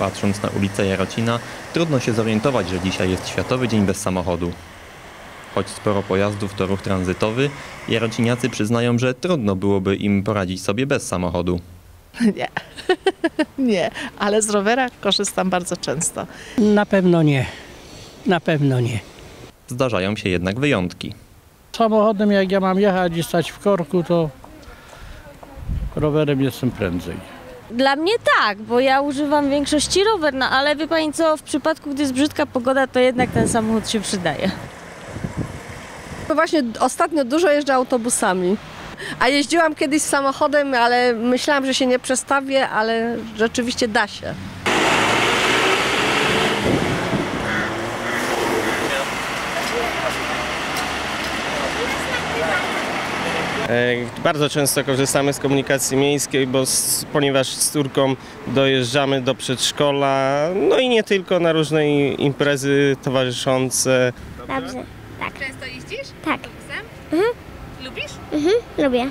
Patrząc na ulicę Jarocina, trudno się zorientować, że dzisiaj jest Światowy Dzień Bez Samochodu. Choć sporo pojazdów to ruch tranzytowy, jarociniacy przyznają, że trudno byłoby im poradzić sobie bez samochodu. Nie, nie, ale z rowera korzystam bardzo często. Na pewno nie. Na pewno nie. Zdarzają się jednak wyjątki. Samochodem jak ja mam jechać i stać w korku, to rowerem jestem prędzej. Dla mnie tak, bo ja używam większości rower, no ale wie pani co, w przypadku gdy jest brzydka pogoda, to jednak ten samochód się przydaje. No właśnie ostatnio dużo jeżdżę autobusami. A jeździłam kiedyś samochodem, ale myślałam, że się nie przestawię, ale rzeczywiście da się. Bardzo często korzystamy z komunikacji miejskiej, bo z, ponieważ z córką dojeżdżamy do przedszkola, no i nie tylko na różne imprezy towarzyszące. Dobrze. Często jeździsz? Tak. Autobusem? Lubisz? Lubię.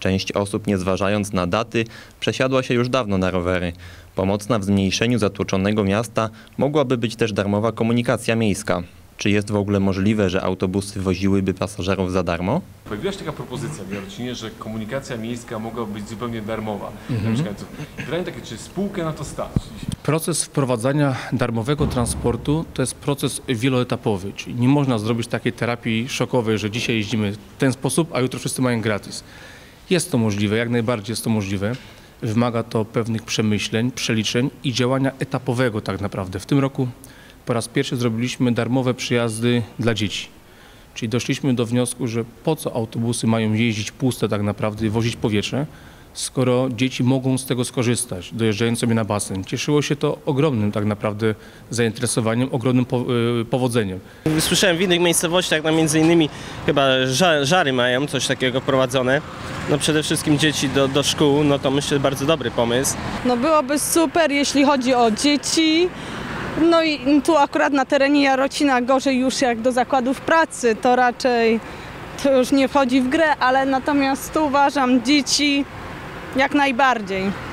Część osób, nie zważając na daty, przesiadła się już dawno na rowery. Pomocna w zmniejszeniu zatłoczonego miasta mogłaby być też darmowa komunikacja miejska. Czy jest w ogóle możliwe, że autobusy woziłyby pasażerów za darmo? Pojawiła się taka propozycja w Jarocinie, że komunikacja miejska mogłaby być zupełnie darmowa dla mieszkańców. Pytanie takie, czy spółkę na to stać? Proces wprowadzania darmowego transportu to jest proces wieloetapowy, czyli nie można zrobić takiej terapii szokowej, że dzisiaj jeździmy w ten sposób, a jutro wszyscy mają gratis. Jest to możliwe, jak najbardziej jest to możliwe. Wymaga to pewnych przemyśleń, przeliczeń i działania etapowego tak naprawdę. W tym roku po raz pierwszy zrobiliśmy darmowe przyjazdy dla dzieci. Czyli doszliśmy do wniosku, że po co autobusy mają jeździć puste tak naprawdę i wozić powietrze, skoro dzieci mogą z tego skorzystać, dojeżdżając sobie na basen. Cieszyło się to ogromnym tak naprawdę zainteresowaniem, ogromnym y, powodzeniem. Słyszałem w innych miejscowościach, no między innymi chyba ża- żary mają coś takiego prowadzone. No przede wszystkim dzieci do, do szkół, no to myślę bardzo dobry pomysł. No byłoby super, jeśli chodzi o dzieci. No i tu akurat na terenie Jarocina gorzej już jak do zakładów pracy, to raczej to już nie wchodzi w grę, ale natomiast tu uważam dzieci jak najbardziej.